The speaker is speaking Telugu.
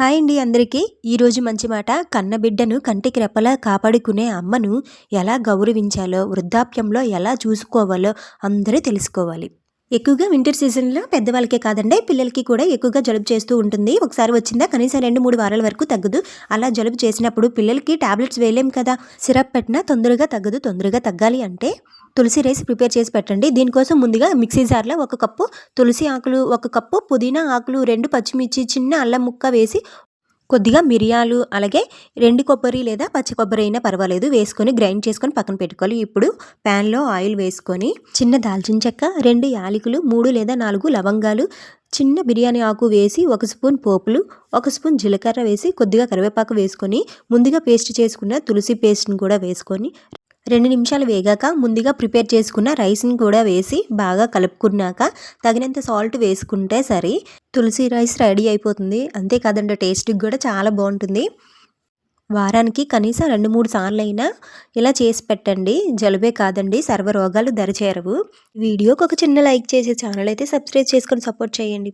హాయ్ అండి అందరికీ. ఈరోజు మంచి మాట. కన్నబిడ్డను కంటికి రెప్పలా కాపాడుకునే అమ్మను ఎలా గౌరవించాలో వృద్ధాప్యంలో ఎలా చూసుకోవాలో అందరూ తెలుసుకోవాలి. ఎక్కువగా వింటర్ సీజన్లో పెద్దవాళ్ళకే కాదండి పిల్లలకి కూడా ఎక్కువగా జలుబు చేస్తూ ఉంటుంది. ఒకసారి వచ్చిందా కనీసం రెండు మూడు వారాల వరకు తగ్గదు. అలా జలుబు చేసినప్పుడు పిల్లలకి టాబ్లెట్స్ వేయలేం కదా. సిరప్ పెట్టినా తొందరగా తగ్గదు తొందరగా తగ్గాలి అంటే తులసి రైస్ ప్రిపేర్ చేసి పెట్టండి. దీనికోసం ముందుగా మిక్సీ జార్లో ఒక కప్పు తులసి ఆకులు ఒక కప్పు పుదీనా ఆకులు రెండు పచ్చిమిర్చి చిన్న అల్లం ముక్క వేసి కొద్దిగా మిరియాలు అలాగే రెండు కొబ్బరి లేదా పచ్చి కొబ్బరి అయినా పర్వాలేదు. వేసుకొని గ్రైండ్ చేసుకొని పక్కన పెట్టుకోవాలి. ఇప్పుడు ప్యాన్లో ఆయిల్ వేసుకొని చిన్న దాల్చిన చెక్క రెండు యాలకులు మూడు లేదా నాలుగు లవంగాలు చిన్న బిర్యానీ ఆకు వేసి ఒక స్పూన్ పోపులు ఒక స్పూన్ జీలకర్ర వేసి కొద్దిగా కరివేపాకు వేసుకొని ముందుగా పేస్ట్ చేసుకున్న తులసి పేస్ట్ని కూడా వేసుకొని రెండు నిమిషాలు వేగాక ముందుగా ప్రిపేర్ చేసుకున్న రైస్ని కూడా వేసి బాగా కలుపుకున్నాక తగినంత సాల్ట్ వేసుకుంటే సరే. తులసి రైస్ రెడీ అయిపోతుంది. అంతేకాదండి టేస్ట్కి కూడా చాలా బాగుంటుంది. వారానికి కనీసం రెండు మూడు సార్లు అయినా ఇలా చేసి పెట్టండి. జలుబే కాదండి సర్వ రోగాలు దరిచేరవు. వీడియోకి ఒక చిన్న లైక్ చేసి ఛానల్ అయితే సబ్స్క్రైబ్ చేసుకొని సపోర్ట్ చేయండి.